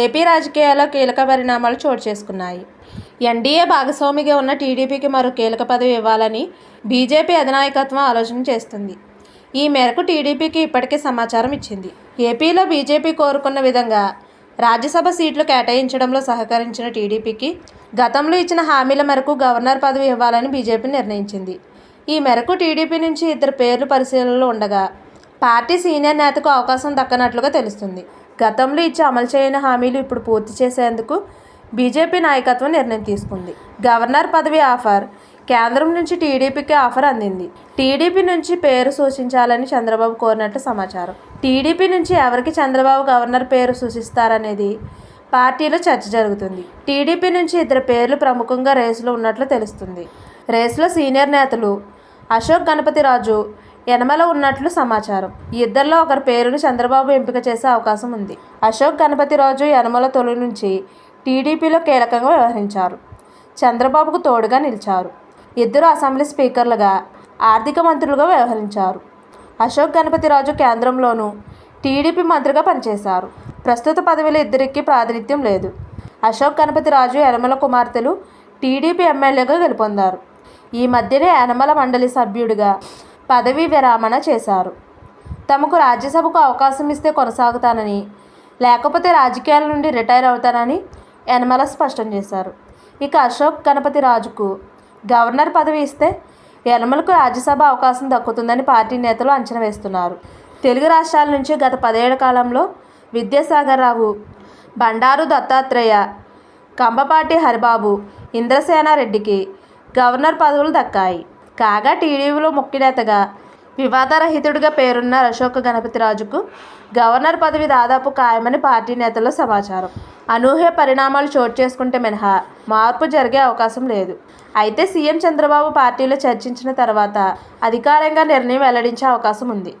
AP రాజకీయాల్లో కీలక పరిణామాలు చోటు చేసుకున్నాయి. ఎన్డీఏ భాగస్వామిగా ఉన్న టీడీపీకి మరో కీలక పదవి ఇవ్వాలని బీజేపీ అధినాయకత్వం ఆలోచన చేస్తుంది. ఈ మేరకు టీడీపీకి ఇప్పటికే సమాచారం ఇచ్చింది. ఏపీలో బీజేపీ కోరుకున్న విధంగా రాజ్యసభ సీట్లు కేటాయించడంలో సహకరించిన టీడీపీకి గతంలో ఇచ్చిన హామీల మేరకు గవర్నర్ పదవి ఇవ్వాలని బీజేపీ నిర్ణయించింది. ఈ మేరకు టీడీపీ నుంచి ఇద్దరు పేర్లు పరిశీలనలో ఉండగా పార్టీ సీనియర్ నేతకు అవకాశం దక్కనట్లుగా తెలుస్తుంది. గతంలో ఇచ్చి అమలు చేయని హామీలు ఇప్పుడు పూర్తి చేసేందుకు బీజేపీ నాయకత్వం నిర్ణయం తీసుకుంది. గవర్నర్ పదవి ఆఫర్. కేంద్రం నుంచి టీడీపీకి ఆఫర్ అందింది. టీడీపీ నుంచి పేరు సూచించాలని చంద్రబాబు కోరినట్లు సమాచారం. టీడీపీ నుంచి ఎవరికి చంద్రబాబు గవర్నర్ పేరు సూచిస్తారనేది పార్టీలో చర్చ జరుగుతుంది. టీడీపీ నుంచి ఇద్దరు పేర్లు ప్రముఖంగా రేసులో ఉన్నట్లు తెలుస్తుంది. రేసులో సీనియర్ నేతలు అశోక్ గణపతిరాజు యనమల ఉన్నట్లు సమాచారం. ఈ ఇద్దరిలో ఒకరి పేరును చంద్రబాబు ఎంపిక చేసే అవకాశం ఉంది. అశోక్ గణపతి రోజు యనమల తొలి నుంచి టీడీపీలో కీలకంగా వ్యవహరించారు. చంద్రబాబుకు తోడుగా నిలిచారు. ఇద్దరు అసెంబ్లీ స్పీకర్లుగా ఆర్థిక మంత్రులుగా వ్యవహరించారు. అశోక్ గణపతిరాజు కేంద్రంలోనూ టీడీపీ మంత్రిగా పనిచేశారు. ప్రస్తుత పదవిలో ఇద్దరికి ప్రాతినిధ్యం లేదు. అశోక్ గణపతిరాజు యనమల కుమార్తెలు టీడీపీ ఎమ్మెల్యేగా గెలుపొందారు. ఈ మధ్యనే యనమల మండలి సభ్యుడిగా పదవీ విరామణ చేశారు. తమకు రాజ్యసభకు అవకాశం ఇస్తే కొనసాగుతానని లేకపోతే రాజకీయాల నుండి రిటైర్ అవుతానని యనమల స్పష్టం చేశారు. ఇక అశోక్ గణపతి రాజుకు గవర్నర్ పదవి ఇస్తే యనమలకు రాజ్యసభ అవకాశం దక్కుతుందని పార్టీ నేతలు అంచనా వేస్తున్నారు. తెలుగు రాష్ట్రాల నుంచి గత పదేళ్ళ కాలంలో విద్యాసాగర్ రావు బండారు దత్తాత్రేయ కంబపాటి హరిబాబు ఇంద్రసేనారెడ్డికి గవర్నర్ పదవులు దక్కాయి. కాగా టీడీపీలో ముఖ్యనేతగా వివాదరహితుడిగా పేరున్న అశోక్ గణపతిరాజుకు గవర్నర్ పదవి దాదాపు ఖాయమని పార్టీ నేతల సమాచారం. అనూహ్య పరిణామాలు చోటు చేసుకుంటే మినహా మార్పు జరిగే అవకాశం లేదు. అయితే సీఎం చంద్రబాబు పార్టీలో చర్చించిన తర్వాత అధికారంగా నిర్ణయం వెల్లడించే అవకాశం ఉంది.